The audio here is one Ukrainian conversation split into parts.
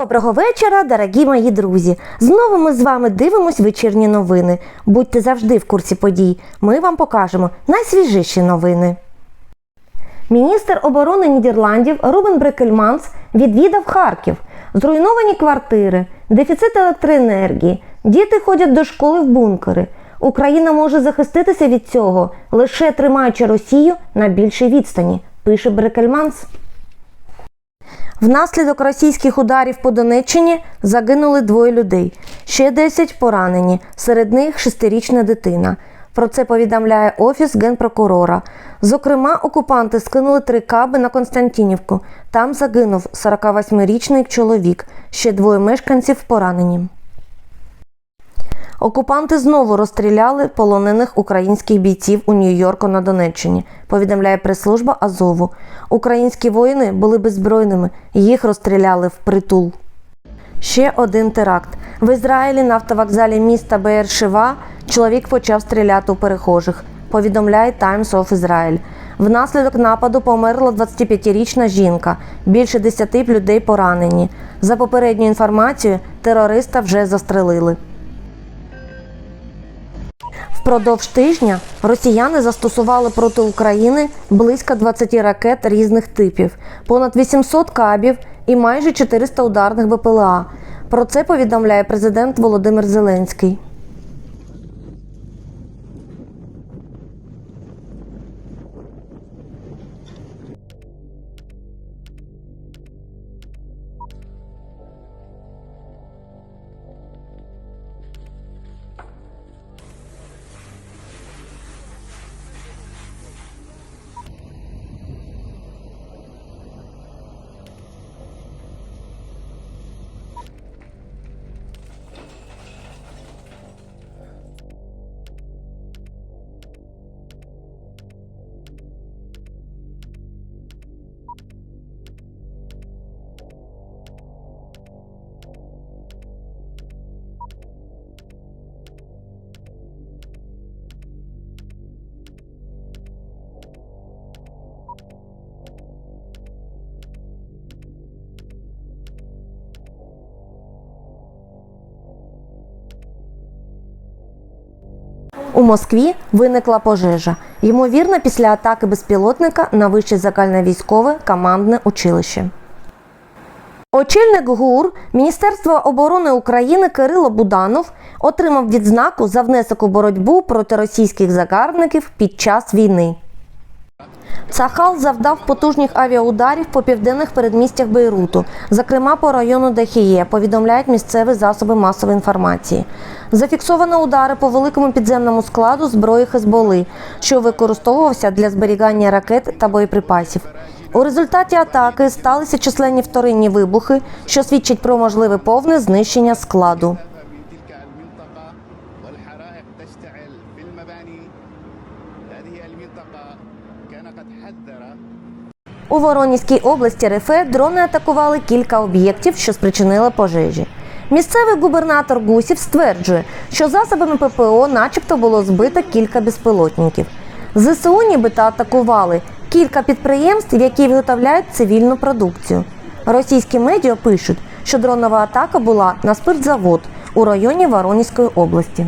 Доброго вечора, дорогі мої друзі! Знову ми з вами дивимось вечірні новини. Будьте завжди в курсі подій. Ми вам покажемо найсвіжіші новини. Міністр оборони Нідерландів Рубен Брекельманс відвідав Харків. Зруйновані квартири, дефіцит електроенергії, діти ходять до школи в бункери. Україна може захиститися від цього, лише тримаючи Росію на більшій відстані, пише Брекельманс. Внаслідок російських ударів по Донеччині загинули двоє людей. Ще 10 поранені, серед них шестирічна дитина. Про це повідомляє Офіс генпрокурора. Зокрема, окупанти скинули три каби на Константинівку. Там загинув 48-річний чоловік, ще двоє мешканців поранені. Окупанти знову розстріляли полонених українських бійців у Нью-Йорку на Донеччині, повідомляє прес-служба Азову. Українські воїни були беззбройними, їх розстріляли впритул. Ще один теракт. В Ізраїлі на автовокзалі міста Беєр-Шива чоловік почав стріляти у перехожих, повідомляє Times of Israel. Внаслідок нападу померла 25-річна жінка, більше 10 людей поранені. За попередньою інформацією, терориста вже застрелили. Впродовж тижня росіяни застосували проти України близько 20 ракет різних типів, понад 800 кабів і майже 400 ударних БПЛА. Про це повідомляє президент Володимир Зеленський. У Москві виникла пожежа. Ймовірно, після атаки безпілотника на вище загальновійськове командне училище. Очільник ГУР Міністерства оборони України Кирило Буданов отримав відзнаку за внесок у боротьбу проти російських загарбників під час війни. Цахал завдав потужних авіаударів по південних передмістях Бейруту, зокрема по району Дахіє, повідомляють місцеві засоби масової інформації. Зафіксовано удари по великому підземному складу зброї Хезболи, що використовувався для зберігання ракет та боєприпасів. У результаті атаки сталися численні вторинні вибухи, що свідчить про можливе повне знищення складу. У Воронізькій області РФ дрони атакували кілька об'єктів, що спричинили пожежі. Місцевий губернатор Гусів стверджує, що засобами ППО начебто було збито кілька безпілотників. ЗСУ нібито атакували кілька підприємств, які виготовляють цивільну продукцію. Російські медіа пишуть, що дронова атака була на спиртзавод у районі Воронізької області.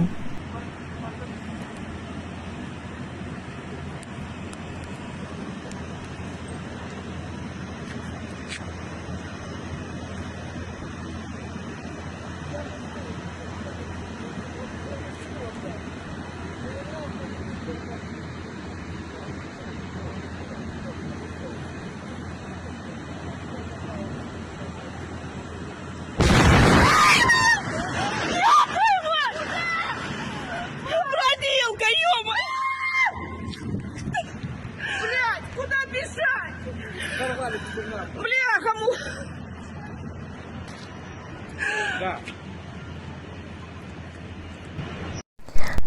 Бляха, му...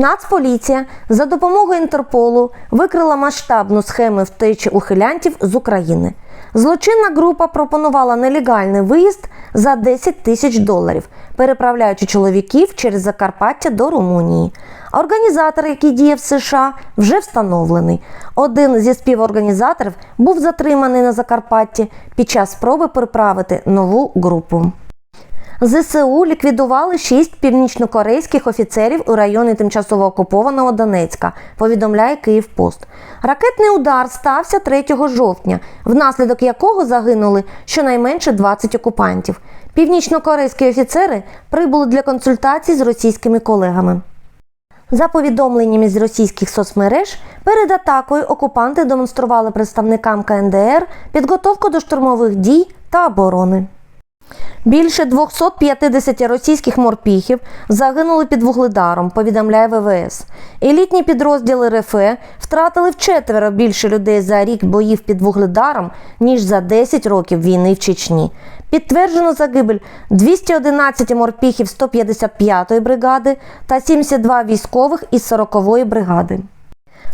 Нацполіція за допомогою Інтерполу викрила масштабну схему втечі ухилянтів з України. Злочинна група пропонувала нелегальний виїзд за 10 тисяч доларів, переправляючи чоловіків через Закарпаття до Румунії. Організатор, який діє в США, вже встановлений. Один зі співорганізаторів був затриманий на Закарпатті під час спроби переправити нову групу. ЗСУ ліквідували шість північнокорейських офіцерів у районі тимчасово окупованого Донецька, повідомляє Київпост. Ракетний удар стався 3 жовтня, внаслідок якого загинули щонайменше 20 окупантів. Північнокорейські офіцери прибули для консультацій з російськими колегами. За повідомленнями з російських соцмереж, перед атакою окупанти демонстрували представникам КНДР підготовку до штурмових дій та оборони. Більше 250 російських морпіхів загинули під вугледаром, повідомляє ВВС. Елітні підрозділи РФ втратили вчетверо більше людей за рік боїв під вугледаром, ніж за 10 років війни в Чечні. Підтверджено загибель 211 морпіхів 155-ї бригади та 72 військових із 40-ї бригади.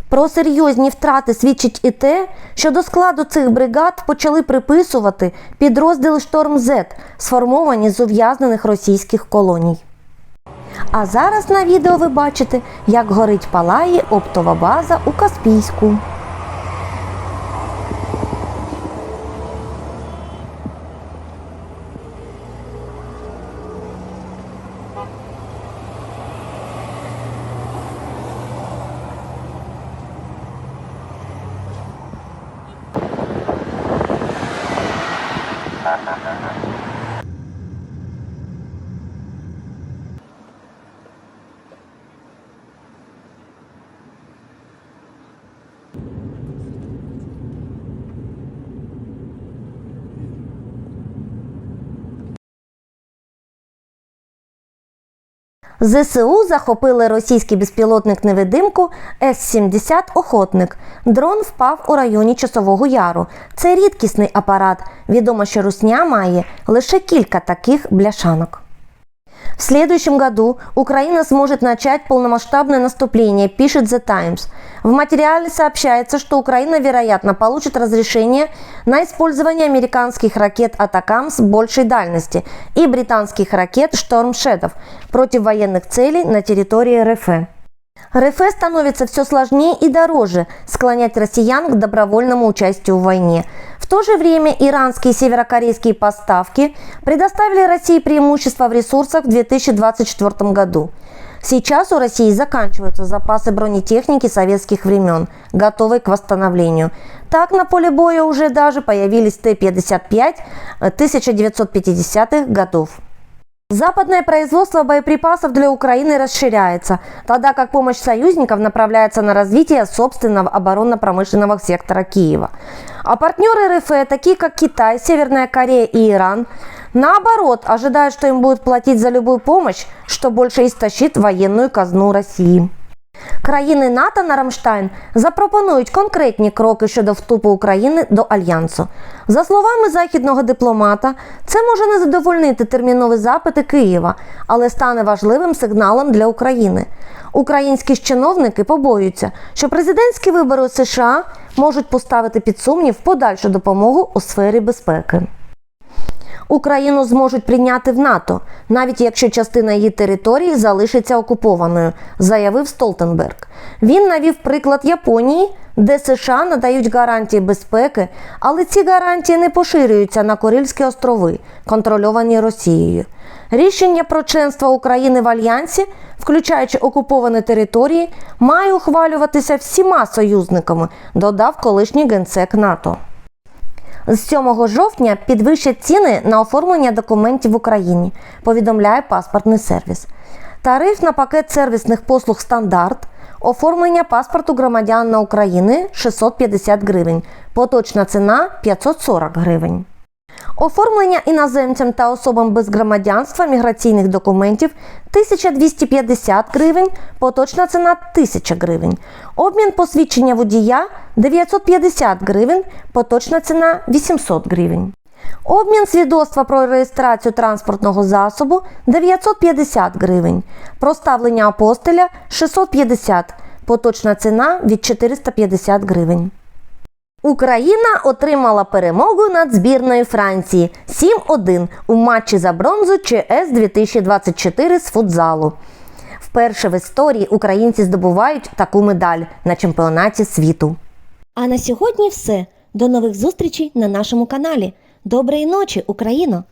Про серйозні втрати свідчить і те, що до складу цих бригад почали приписувати підрозділи Шторм З, сформовані з ув'язнених російських колоній. А зараз на відео ви бачите, як горить палає оптова база у Каспійську. ЗСУ захопили російський безпілотник невидимку С-70 Охотник. Дрон впав у районі Часового Яру. Це рідкісний апарат. Відомо, що Русня має лише кілька таких бляшанок. В следующем году Украина сможет начать полномасштабное наступление, пишет The Times. В материале сообщается, что Украина, вероятно, получит разрешение на использование американских ракет «Атакамс» большей дальности и британских ракет «Шторм Шедов» против военных целей на территории РФ. РФ становится все сложнее и дороже склонять россиян к добровольному участию в войне. В то же время иранские и северокорейские поставки предоставили России преимущество в ресурсах в 2024 году. Сейчас у России заканчиваются запасы бронетехники советских времен, готовой к восстановлению. Так на поле боя уже даже появились Т-55 1950-х годов. Западное производство боеприпасов для Украины расширяется, тогда как помощь союзников направляется на развитие собственного оборонно-промышленного сектора Киева. А партнеры РФ, такие как Китай, Северная Корея и Иран, наоборот, ожидают, что им будут платить за любую помощь, что больше истощит военную казну России. Країни НАТО на Рамштайн запропонують конкретні кроки щодо вступу України до альянсу. За словами західного дипломата, це може не задовольнити термінові запити Києва, але стане важливим сигналом для України. Українські чиновники побоюються, що президентські вибори у США можуть поставити під сумнів подальшу допомогу у сфері безпеки. Україну зможуть прийняти в НАТО, навіть якщо частина її території залишиться окупованою, заявив Столтенберг. Він навів приклад Японії, де США надають гарантії безпеки, але ці гарантії не поширюються на Корильські острови, контрольовані Росією. Рішення про членство України в альянсі, включаючи окуповані території, має ухвалюватися всіма союзниками, додав колишній генсек НАТО. З 7 жовтня підвищать ціни на оформлення документів в Україні, повідомляє паспортний сервіс. Тариф на пакет сервісних послуг стандарт, оформлення паспорту громадянина України 650 гривень, поточна ціна 540 гривень. Оформлення іноземцям та особам без громадянства міграційних документів 1250 гривень, поточна ціна 1000 гривень. Обмін посвідчення водія 950 гривень, поточна ціна 800 гривень. Обмін свідоцтва про реєстрацію транспортного засобу 950 гривень. Проставлення апостиля 650, поточна ціна від 450 гривень. Україна отримала перемогу над збірною Франції 7-1 у матчі за бронзу ЧС 2024 з футзалу. Вперше в історії українці здобувають таку медаль на чемпіонаті світу. А на сьогодні все. До нових зустрічей на нашому каналі. Доброї ночі, Україно!